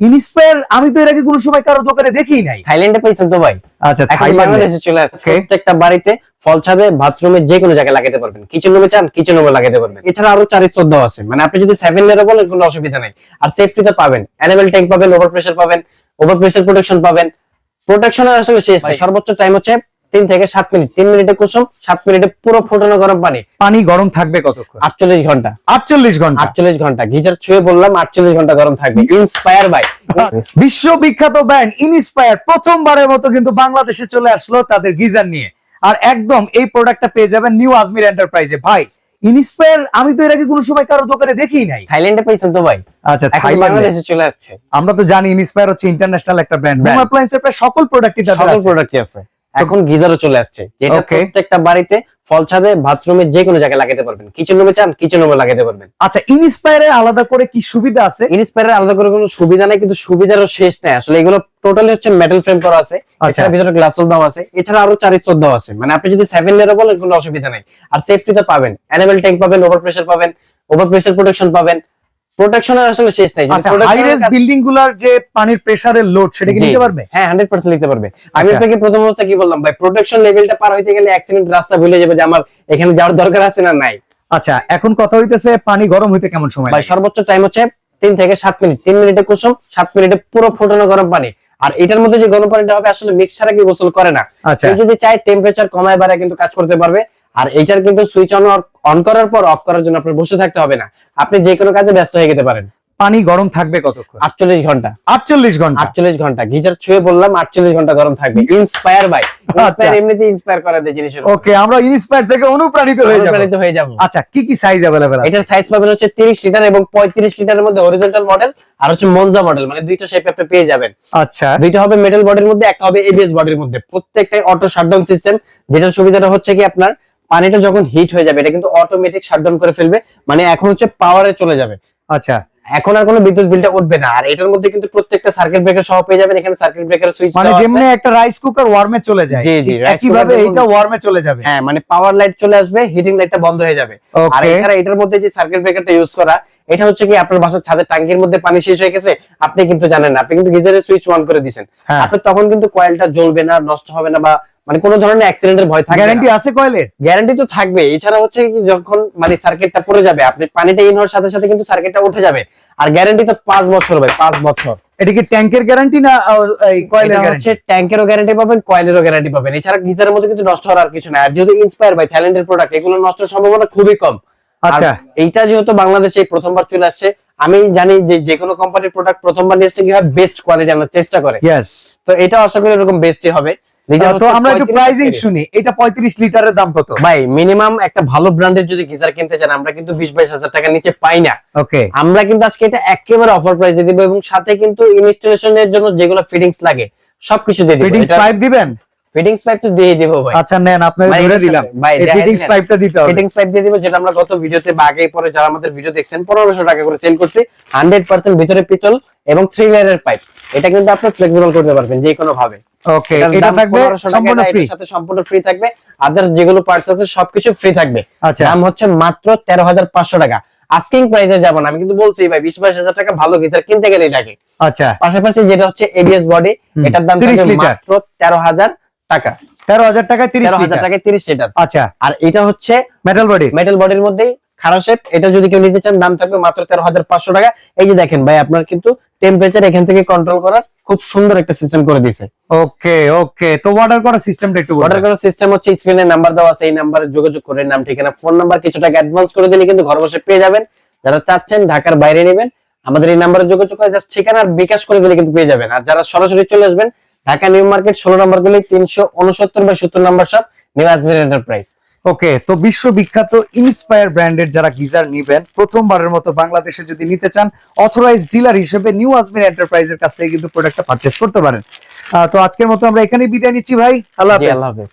Inspire আমি তো এর আগে কোনো সময় কারও দোকানে দেখিই নাই। থাইল্যান্ডে পাইছেন তো ভাই? আচ্ছা বাংলাদেশে চলে আসছে। প্রত্যেকটা বাড়িতে ফল ছাদে বাথরুমে যে কোনো জায়গায় লাগাতে পারবেন। কিচেন রুমে চান কিচেন রুমে লাগাতে পারবেন। এছাড়া আরও চারি চোদ্দ আছে। মানে আপনি যদি সেভেন লেয়ারও বলেন কোনো অসুবিধা নাই। আর সেফটিতে পাবেন। অ্যানিমেল ট্যাঙ্ক পাবেন ওভার প্রেশার পাবেন ওভার প্রেশার প্রোটেকশন পাবেন। প্রোটেকশনের আসলে শেষ সর্বোচ্চ টাইম হচ্ছে তিন থেকে সাত মিনিট তিন মিনিটে কুসুম সাত মিনিটে পুরো ফুটানো গরম পানি। পানি গরম থাকবে কতক্ষণ? আটচল্লিশ ঘণ্টা। আটচল্লিশ ঘণ্টা? আটচল্লিশ ঘণ্টা। গিজার ছুঁয়ে বললাম আটচল্লিশ ঘণ্টা গরম থাকবে। ইন্সপায়ার বাই বিশ্ব বিখ্যাত ব্র্যান্ড ইনস্পায়ার প্রথমবারের মতো কিন্তু বাংলাদেশে চলে আসলো তাদের গিজার নিয়ে। আর একদম এই প্রোডাক্টটা পেয়ে যাবেন নিউ আজমির এন্টারপ্রাইজে ভাই ইনস্পায়ার আমি তো এর আগে কোনো সময় কারও দোকানে দেখিই নাই। থাইল্যান্ডে পাইছেন তো ভাই? আচ্ছা বাংলাদেশে চলে আসছে। আমরা তো জানি ইনস্পায়ার হচ্ছে ইন্টারন্যাশনাল একটা ব্র্যান্ড হোম অ্যাপ্লায়েন্সের প্রায় সকল প্রোডাক্টই তাদের সকল প্রোডাক্টই আছে। এখন গিজারও চলে আসছে। যেটা প্রত্যেকটা বাড়িতে ফল ছাদে বাথরুমে যে কোনো জায়গায় লাগাতে পারবেন। কিচেন রুমে চান কিচেন রুমে লাগাতে পারবেন। আচ্ছা ইনস্পায়ারের আলাদা করে কি সুবিধা আছে? ইনস্পায়ারের আলাদা করে কোনো সুবিধা নাই কিন্তু সুবিধারও শেষ নাই। আসলে এগুলো টোটালি হচ্ছে মেটাল ফ্রেম করা আছে। আচ্ছা। এছাড়া ভিতরে গ্লাস দাও আছে। এছাড়া আরও চারি চোদ্দ আছে। মানে আপনি যদি সেভেন লেয়ারও বলেন কোনো অসুবিধা নাই। আর সেফটিতে পাবেন। অ্যানিমেল ট্যাঙ্ক পাবেন ওভার প্রেশার পাবেন ওভার প্রেশার প্রোটেকশন পাবেন। প্রোটেকশনের আসলে শেষ নাই হাই রেস বিল্ডিংগুলার যে পানির প্রেসারের লোড সেটা কি নিতে পারবে? হ্যাঁ হান্ড্রেড পার্সেন্ট নিতে পারবে। আমি আচ্ছা। আপনাকে প্রথম অবস্থা কি বললাম? ভাই প্রোটেকশন লেভেলটা পার হইতে গেলে অ্যাক্সিডেন্ট রাস্তা ভুলে যাবে যে আমার এখানে যাওয়ার দরকার আছে না নাই। আচ্ছা এখন কথা হইতেছে পানি গরম হইতে কেমন সময় ভাই সর্বোচ্চ টাইম হচ্ছে তিন থেকে সাত মিনিট। তিন মিনিটে কুসুম সাত মিনিটে পুরো ফুটানো গরম পানি। আর এটার মধ্যে যে গরম পানিটা হবে আসলে মিক্স ছাড়া কি গোসল করে না। আচ্ছা। কেউ যদি চায় টেম্পারেচার কমায় বাড়ায় কিন্তু কাজ করতে পারবে। আর এটার কিন্তু সুইচ অন অন করার পর অফ করার জন্য আপনার বসে থাকতে হবে না। আপনি যে কোনো কাজে ব্যস্ত হয়ে যেতে পারেন। পানি গরম থাকবে কতক্ষণ আটচল্লিশ ঘন্টা আটচল্লিশ ঘন্টা আটচল্লিশ ঘন্টা গিজার ছুঁয়ে বললাম আটচল্লিশ ঘন্টা গরম থাকবে ইন্সপায়ার বাই ইন্সপায়ার আচ্ছা। এমনিতে ইন্সপায়ার করা দেয় জিনিসের উপর। ওকে আমরা ইনস্পায়ার থেকে অনুপ্রাণিত হয়ে যাব অনুপ্রাণিত হয়ে যাবো আচ্ছা কি কি সাইজ अवेलेबल আছে এটার সাইজ পাবেন হচ্ছে 30 লিটার এবং 35 লিটারের মধ্যে হরিজন্টাল মডেল আর হচ্ছে মনজা মডেল মানে দুইটা শেপ আপনি পেয়ে যাবেন আচ্ছা দুইটা হবে মেটাল বডির মধ্যে একটা হবে এবিএস বডির মধ্যে প্রত্যেকটাই অটো শাটডাউন সিস্টেম যেটার সুবিধাটা হচ্ছে কি আপনার পানিটা যখন হিট হয়ে যাবে এটা কিন্তু অটোমেটিক শাটডাউন করে ফেলবে মানে এখন হচ্ছে পাওয়ারে চলে যাবে আচ্ছা এখন আর কোনো বিদ্যুৎ বিলটা উঠবে না। আর এটার মধ্যে কিন্তু প্রত্যেকটা সার্কিট ব্রেকার সহ পেয়ে যাবেন এখানে সার্কিট ব্রেকার সুইচ মানে যেমনি একটা রাইস কুকার ওয়ার্মে চলে যায় জি, জি, একইভাবে এইটা ওয়ার্মে চলে যাবে। হ্যাঁ মানে পাওয়ার লাইট চলে আসবে হিটিং লাইটটা বন্ধ হয়ে যাবে। আর এছাড়া এটার মধ্যে যে সার্কিট ব্রেকারটা ইউজ করা এটা হচ্ছে কি আপনার বাসার ছাদের ট্যাঙ্কির মধ্যে পানি শেষ হয়ে গেছে? আপনি কিন্তু জানেন না আপনি কিন্তু গিজারের সুইচ অন করে দিয়েছেন হ্যাঁ। আপনি তখন কিন্তু কয়েলটা জ্বলবে না নষ্ট হবে না বা মানে কোনো ধরনের অ্যাক্সিডেন্টের ভয় থাকবে গ্যারান্টি আছে কয়েলের গ্যারান্টি তো থাকবে। এছাড়া হচ্ছে কি যখন মানে সার্কিটটা পড়ে যাবে আপনি পানিটা ইন হওয়ার সাথে সাথে কিন্তু সার্কিটটা উঠে যাবে। আর গ্যারান্টি তো পাঁচ বছর ভাই পাঁচ বছর। এটা কি ট্যাঙ্কের গ্যারান্টি না এই কয়েলের গ্যারান্টি হচ্ছে ট্যাঙ্কেরও গ্যারান্টি পাবেন কয়েলেরও গ্যারান্টি পাবেন। এছাড়া গিজারের মধ্যে কিন্তু নষ্ট হওয়ার আর কিছু নাই। আর যেহেতু ইন্সপায়ার বাই থাইল্যান্ডের প্রোডাক্ট এগুলো নষ্ট সম্ভাবনা খুবই কম। আচ্ছা। এইটা যেহেতু বাংলাদেশে প্রথমবার চলে আসছে আমি জানি যে যে কোনো কোম্পানির প্রোডাক্ট প্রথমবার নিয়ে আসলে কি হয় বেস্ট কোয়ালিটি আনার চেষ্টা করে। তো এটা আশা করি এরকম বেস্টই হবে। তো আমরা একটু 35 প্রাইজিং 30 শুনি। এটা 35 লিটারের দাম কত? ভাই মিনিমাম একটা ভালো ব্র্যান্ডের যদি গিজার কিনতে চান আমরা কিন্তু টাকা নিচে পাই না। ওকে আমরা কিন্তু আজকে এটা একেবারে অফার প্রাইসে দিব এবং সাথে কিন্তু ইনস্টলেশনের জন্য যেগুলো ফিটিংস লাগে সবকিছু দিয়ে দিব। ফিটিংস পাইপ দিবেন? ফিটিংস পাইপ তো দিয়ে দিব ভাই। আচ্ছা নেন আপনাকে ভাই, ধরে এটার দিলাম। সাথে- ভাই, ফিটিংস পাইপটা দিতে হবে। ফিটিংস পাইপ দিয়ে দিব যেটা আমরা গত ভিডিওতে বা আগে পরে যারা আমাদের ভিডিও দেখছেন পনেরোশো টাকা করে সেল করছি। হান্ড্রেড পার্সেন্ট ভিতরে পিতল এবং লেয়ারের পাইপ এটা কিন্তু আপনি ফ্লেক্সিবল করতে পারবেন যে কোনো ভাবে ওকে এটা থাকবে সম্পূর্ণ ফ্রি সাথে সম্পূর্ণ ফ্রি থাকবে। আদার্স যেগুলো পার্টস আছে সবকিছু ফ্রি থাকবে। আচ্ছা। দাম হচ্ছে মাত্র তেরো হাজার পাঁচশো টাকা। আস্কিং প্রাইসে যাব না আমি কিন্তু বলছি ভাই বিশ বাইশ হাজার টাকা ভালো গিজার কিনতে গেলে লাগে। আচ্ছা। পাশাপাশি যেটা হচ্ছে এবিএস বডি এটার দাম 30 থাকবে। মাত্র তেরো হাজার টাকা। তেরো হাজার টাকায় তিরিশ তেরো হাজার লিটার। টাকায় তিরিশ লিটার। আচ্ছা। আর এটা হচ্ছে মেটাল বডি মেটাল বডির মধ্যেই খারাপ শেপ এটা যদি কেউ নিতে চান দাম থাকবে মাত্র তেরো হাজার পাঁচশো টাকা। এই যে দেখেন ভাই আপনার কিন্তু টেম্পারেচার এখান থেকে কন্ট্রোল করার খুব সুন্দর একটা সিস্টেম করে দিয়েছে ওকে ওকে তো অর্ডার করার সিস্টেমটা একটু অর্ডার করার সিস্টেম হচ্ছে স্ক্রিনে নাম্বার দেওয়া আছে এই নাম্বারে যোগাযোগ করে নাম ঠিকানা ফোন নাম্বার কিছু টাকা অ্যাডভান্স করে দিলে কিন্তু ঘর বসে পেয়ে যাবেন। যারা চাচ্ছেন ঢাকার বাইরে নেবেন আমাদের এই নাম্বারে যোগাযোগ করে জাস্ট ঠিকানা আর বিকাশ করে দিলে কিন্তু পেয়ে যাবেন। আর যারা সরাসরি চলে আসবেন ঢাকা নিউ মার্কেট ষোলো নম্বর গুলি তিনশো উনসত্তর বা সত্তর নম্বর সব নিউ আজমির এন্টারপ্রাইজ ওকে তো বিশ্ববিখ্যাত ইন্সপায়ার ব্র্যান্ডের যারা গিজার নিবেন প্রথমবারের মতো বাংলাদেশে যদি নিতে চান অথরাইজ ডিলার হিসেবে নিউ আজমির এন্টারপ্রাইজের কাছ থেকে কিন্তু প্রোডাক্টটা পারচেস করতে পারেন। তো আজকের মতো আমরা এখানেই বিদায় নিচ্ছি ভাই আল্লাহ জি হাফেজ। আল্লাহ হাফেজ।